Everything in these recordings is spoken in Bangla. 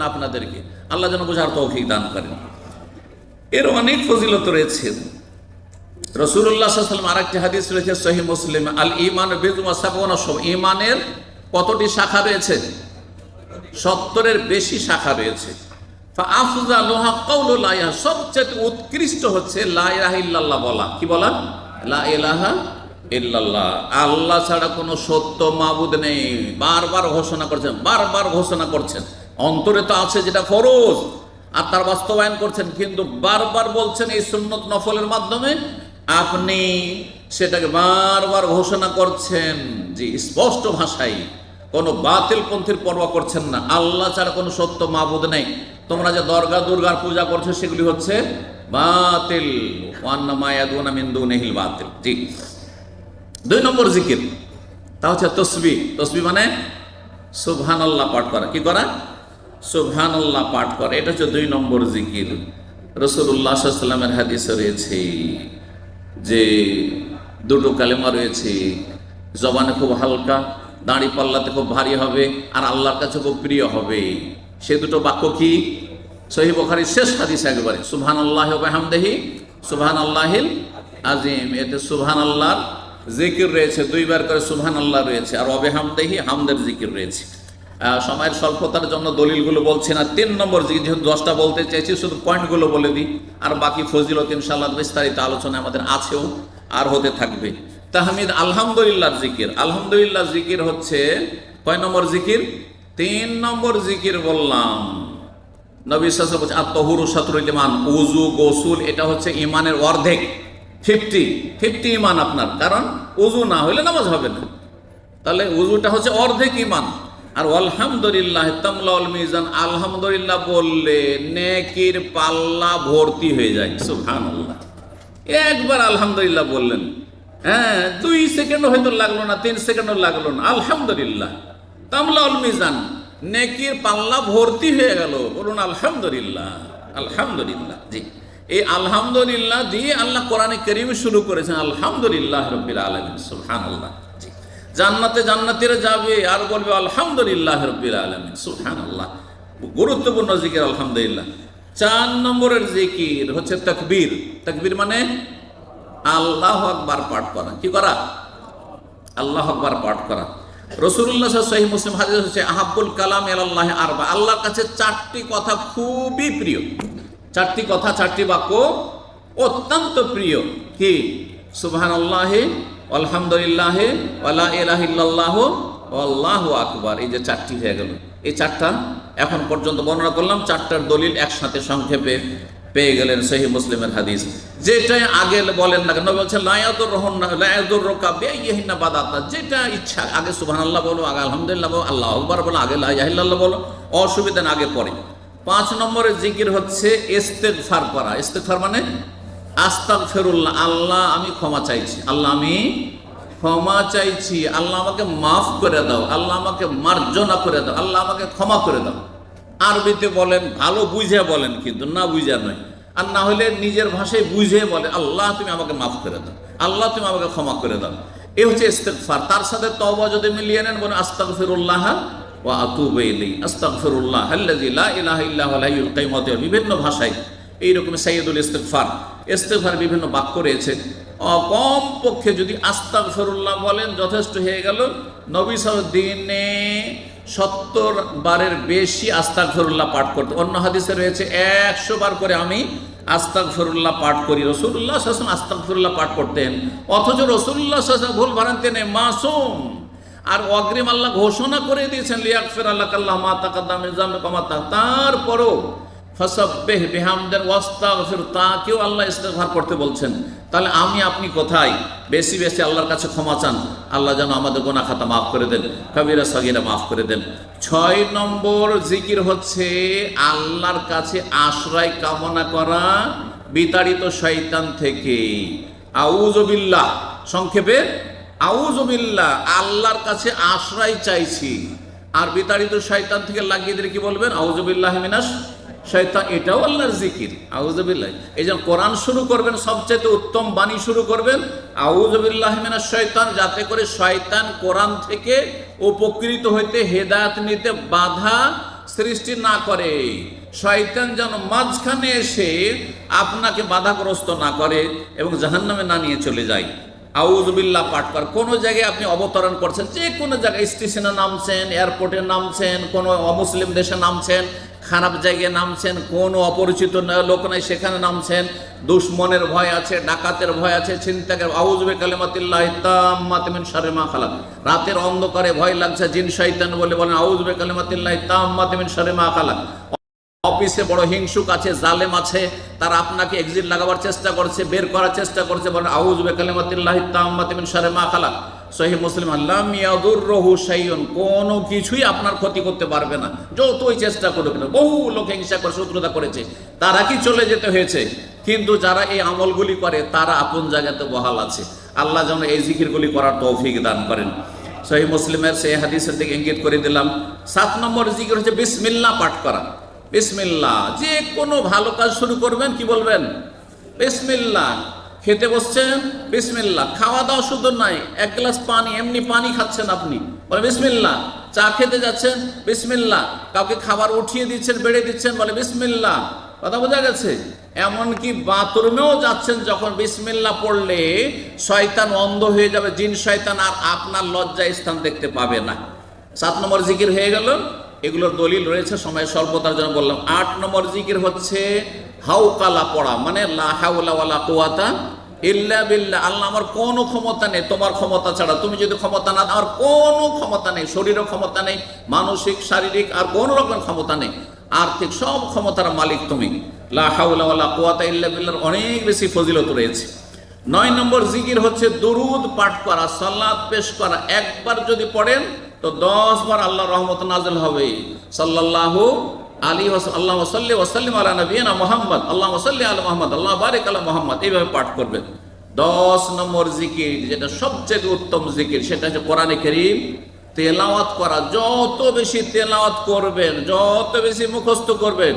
আপনাদেরকে। আল্লাহ যেন বোঝার তৌফিক দান করেন। এর অনেক ফজিলত রয়েছে। আর একটি হাদিস রয়েছে সহি মুসলিম, আল ইমান ইমানের কতটি শাখা রয়েছে? সত্তরের বেশি শাখা রয়েছে। সবচেয়ে উৎকৃষ্ট হচ্ছে লা ইলাহা বলা। কি বলা? ইল্লাল্লাহ। আল্লাহ ছাড়া কোনো সত্য মাবুদ নেই। বারবার ঘোষণা করছেন, বারবার ঘোষণা করছেন। অন্তরে তো আছে যেটা ফরজ, আর তার বাস্তবায়ন করছেন, কিন্তু বারবার বলছেন এই সুন্নত নফলের মাধ্যমে আপনি সেটাকে বারবার ঘোষণা করছেন। যে স্পষ্ট ভাষায়। কোনো বাতিল পন্থীর পরোয়া করছেন না। আল্লাহ ছাড়া কোনো সত্য মাবুদ নেই। তোমরা যে দর্গা দুর্গার পূজা করছ, সেগুলি হচ্ছে বাতিল। বাতিল। জি। দুই নম্বর জিকির। তা হচ্ছে তসবি। তসবি মানে সুবহানাল্লাহ পাঠ করা। কি করা? সুবহানাল্লাহ পাঠ করা। এটা হচ্ছে দুই নম্বর জিকির। রসুল্লাহ সাল্লামের হাদিসে রয়েছে যে দুটো কালেমা রয়েছে। জবানে খুব হালকা, দাঁড়ি পাল্লাতে খুব ভারী হবে, আর আল্লাহর কাছে খুব প্রিয় হবে। সে দুটো বাক্য কি? সহি বখারির শেষ হাদিস একবারে। সুবহান আল্লাহ হামদেহি সুবহান আল্লাহিল আজিম এতে সুবহান আল্লাহর জিকির রয়েছে, দুইবার করে সুবহান আল্লাহ রয়েছে, আর অবে হামদেহি হামদের জিকির রয়েছে। সময়ের স্বল্পতার জন্য দলিলগুলো বলছি না, তিন নম্বর যেহেতু দশটা বলতে চাইছি, শুধু পয়েন্টগুলো বলে দিই, আর বাকি ফজিলত ইনশাল্লাহ বিস্তারিত আলোচনা আমাদের আছেও আর হতে থাকবে। তাহমিদ আলহামদুলিল্লাহ জিকির আলহামদুলিল্লাহ জিকির হচ্ছে, কয় নম্বর জিকির? তিন নম্বর জিকির বললাম, নবী সাসা বলছে আত্মহুরু শত্রুল ইমান উজু গোসুল, এটা হচ্ছে ইমানের অর্ধেক। ফিফটি ফিফটি ইমান আপনার, কারণ উজু না হলে নামাজ হবে না। তাহলে উজুটা হচ্ছে অর্ধেক ইমান। আর আলহামদুলিল্লাহ তামলাউল মিজান, আলহামদুলিল্লাহ বললে নেকির পাল্লা ভর্তি হয়ে যায়, সুবহানাল্লাহ। একবার আলহামদুলিল্লাহ বললেন হ্যাঁ দুই সেকেন্ড হয়তো লাগল না, তিন সেকেন্ডও লাগল না, আলহামদুলিল্লাহ। তামলাউল মিজান, নেকির পাল্লা ভর্তি হয়ে গেল, বলুন আলহামদুলিল্লাহ আলহামদুলিল্লাহ, জি। এই আলহামদুলিল্লাহ দিয়ে আল্লাহ কোরআনে করিম শুরু করেছেন, আলহামদুলিল্লাহ রবিল আলমিন, সুবহানাল্লাহ। জি। জান্নাতে জান্নাতিরা যাবে, আর বলবে আলহামদুলিল্লাহ রবিল আলমিন, সুবহানাল্লাহ। গুরুত্বপূর্ণ জিকির, আলহামদুলিল্লাহ। চার নম্বরের জিকির হচ্ছে তকবীর। তকবীর মানে আল্লাহ আকবার পাঠ করা। কি করা? আল্লাহ আকবার পাঠ করা। রসুল্লাহ সহি মুসলিম হাদিস হচ্ছে আহাবুল কালাম আল্লাহ আরবা। আল্লাহর কাছে চারটি কথা খুবই প্রিয়। চারটি কথা, চারটি বাক্য অত্যন্ত প্রিয়। কি? সুবহান আল্লাহ আলহামদুলিল্লাহ, ওয়ালা ইলাহিল্লাহ আল্লাহ আকবার। এই যে চারটি হয়ে গেল। এই চারটা এখন পর্যন্ত বর্ণনা করলাম, চারটার দলিল একসাথে সংক্ষেপে পেয়ে গেলেন সহি মুসলিমের হাদিস। যেটাই আগে বলেন না কেন বলছে লায়াদুর রহন লায়াদুর রোকা বেইহিনা বাদাতা যেটা ইচ্ছা, আগে সুবহানাল্লাহ বলো, আগে আলহামদুলিল্লাহ বলো, আল্লাহ আকবার বলো, আগে লা ইলাহা ইল্লাল্লাহ বলো, অসুবিধা আগে পরে পাঁচ নম্বরের জিকির হচ্ছে ইস্তেগফার করা। ইস্তেগফার মানে আস্তাক ফেরুল্লাহ আল্লাহ আমি ক্ষমা চাইছি। আল্লাহ আমি ক্ষমা চাইছি। আল্লাহ আমাকে মাফ করে দাও। আল্লাহ আমাকে মার্জনা করে দাও। আল্লাহ আমাকে ক্ষমা করে দাও। আরবিতে বলেন, ভালো বুঝে বলেন কিন্তু না বুঝে নয়। আর না হলে নিজের ভাষায় বুঝে বলে, আল্লাহ তুমি আমাকে মাফ করে দাও। আল্লাহ তুমি আমাকে ক্ষমা করে দাও। এ হচ্ছে ইস্তেগফার। তার সাথে তওবা যদি মিলিয়ে নেন, বলেন, আস্তাগফিরুল্লাহ আস্তাগফিরুল্লাহ বিভিন্ন ভাষায় এইরকম সাইয়দুল ইস্তেগফার ইস্তেগফার বিভিন্ন বাক্য রয়েছে। কম পক্ষে যদি আস্তাগফিরুল্লাহ বলেন, যথেষ্ট হয়ে গেল। নবী দিনে সত্তর বারের বেশি আস্তাক ফেরুল্লাহ পাঠ করতে অন্য হাদিসে রয়েছে, একশো বার করে আমি আস্তাক ফেরুল্লাহ পাঠ করি। রসুল্লাহ শাসন আস্তাক ফেরুল্লাহ পাঠ করতেন। অথচ রসুল্লাহ শাসন ভুল ভ্রান্তি নেই মাসুম আর অগ্রিম আল্লাহ ঘোষণা করে দিয়েছেন লিয়াক ফের আল্লাহ কাল্লাহ মা তাকাদ্দাম ইজাম কমাতা তারপরও ফসব্বেহ বিহামদের ওয়াস্তাগফির, তাকেও আল্লাহ ইস্তেগফার করতে বলছেন। তাহলে আমি, আপনি কোথায়? বেশি বেশি আল্লাহর কাছে ক্ষমা চান। আল্লাহ যেন আমাদের গোনা খাতা মাফ করে দেন, কবিরা সগিরা মাফ করে দেন। ছয় নম্বর জিকির হচ্ছে আল্লাহর কাছে আশ্রয় কামনা করা, বিতাড়িত শয়তান থেকে। আউজবিল্লাহ সংক্ষেপে আউজবিল্লাহ আল্লাহর কাছে আশ্রয় চাইছি। আর বিতাড়িত শয়তান থেকে লাগিয়ে দিলে কি বলবেন? আউজবিল্লাহ মিনাস শয়তান, এটাও আল্লাহর জিকির। আউজবিল্লাহ এই জন্য কোরআন শুরু করবেন সবচেয়ে উত্তম বাণী শুরু করবেন আউজবিল্লাহ মিনাস শয়তান, যাতে করে শয়তান কোরআন থেকে উপকৃত হইতে হেদায়ত নিতে বাধা সৃষ্টি না করে। শয়তান যেন মাঝখানে এসে আপনাকে বাধাগ্রস্ত না করে এবং জাহান্নামে না নিয়ে চলে যায়। আউজবিল্লা পাঠ কর। কোনো জায়গায় আপনি অবতরণ করছেন, যে কোনো জায়গায় স্টেশনে নামছেন, এয়ারপোর্টে নামছেন, কোনো অমুসলিম দেশে নামছেন, খারাপ জায়গায় নামছেন, কোনো অপরিচিত লোক নাই সেখানে নামছেন, দুশ্মনের ভয় আছে, ডাকাতের ভয় আছে চিন্তাকে আউজবে কালেমাতিল্লাহ তাম্মাতিমিন শারেমা খালাক। রাতের অন্ধকারে ভয় লাগছে, জিন শৈতান বলে বলেন আউজবে কালেমাতিল্লাহ তাম্মাতিমিন শারেমা খালাক। অফিসে বড় হিংসুক আছে, জালেম আছে, তারা আপনাকে এক্সিট লাগাবার চেষ্টা করছে, বের করার চেষ্টা করছে, বলেন আউজ বেকালিমাতিল্লাহ সহি মুসলিম আল্লাহ মিয়াদুর রহু সাইয়ন কোনো কিছুই আপনার ক্ষতি করতে পারবে না। যতই চেষ্টা করুক না বহু লোক হিংসা করে, শত্রুতা করেছে। তারা কি চলে যেতে হয়েছে? কিন্তু যারা এই আমলগুলি করে, তারা আপন জায়গাতে বহাল আছে। আল্লাহ যেন এই জিকিরগুলি করার তৌফিক দান করেন। সহি মুসলিমের সেই হাদিসের দিকে ইঙ্গিত করে দিলাম, সাত নম্বর জিকির হচ্ছে বিসমিল্লা পাঠ করা। বিসমিল্লা যে কোনো ভালো কাজ শুরু করবেন, কি বলবেন? বিসমিল্লা খেতে বসছেন বিসমিল্লা খাওয়া দাওয়া শুধু নাই, এক গ্লাস পানি, এমনি পানি খাচ্ছেন আপনি। বলে বিসমিল্লা চা খেতে যাচ্ছেন বিসমিল্লা কাউকে খাবার উঠিয়ে দিচ্ছেন, বেড়ে দিচ্ছেন, বলে বিসমিল্লা কথা বোঝা গেছে? এমনকি বাথরুমেও যাচ্ছেন, যখন বিসমিল্লা পড়লে, শয়তান অন্ধ হয়ে যাবে, জিন শয়তান আর আপনার লজ্জা স্থান দেখতে পাবে না। সাত নম্বর জিকির হয়ে গেল। এগুলোর দলিল রয়েছে সময় স্বল্পতার জন্য বললাম। আট নম্বর জিকির হচ্ছে হাউকালা পড়া মানে লা হাওলা ইল্লা বিল্লাহ। আল্লাহ আমার কোনো ক্ষমতা নেই, তোমার ক্ষমতা ছাড়া। তুমি যদি ক্ষমতা না, আমার কোনো ক্ষমতা নেই শরীরের ক্ষমতা নেই, মানসিক, শারীরিক, আর কোনো রকম ক্ষমতা নেই। আর্থিক সব ক্ষমতার মালিক তুমি। লা হাওলা ওয়ালা ইল্লা অনেক বেশি ফজিলত রয়েছে। নয় নম্বর জিকির হচ্ছে, দুরুদ পাঠ করা সাল্লাত পেশ করা। একবার যদি পড়েন তো দশ বার আল্লাহ রহমত নাজল হবে। সাল্লাল্লাহু আলী আল্লাহ ওসাল্লি ওসাল্লিম নবীনা মোহাম্মদ আল্লাহ ওসাল্লি আলা মোহাম্মদ আল্লাহ বারিক আলা মোহাম্মদ, এইভাবে পাঠ করবেন। দশ নম্বর জিকির, যেটা সবচেয়ে উত্তম জিকির, সেটা হচ্ছে কোরআনে করিম। তেলাওয়াত করা, যত বেশি তেলাওয়াত করবেন, যত বেশি মুখস্থ করবেন,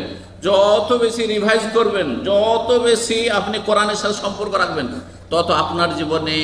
যত বেশি রিভাইজ করবেন, যত বেশি আপনি কোরআনের সাথে সম্পর্ক রাখবেন, তত আপনার জীবনে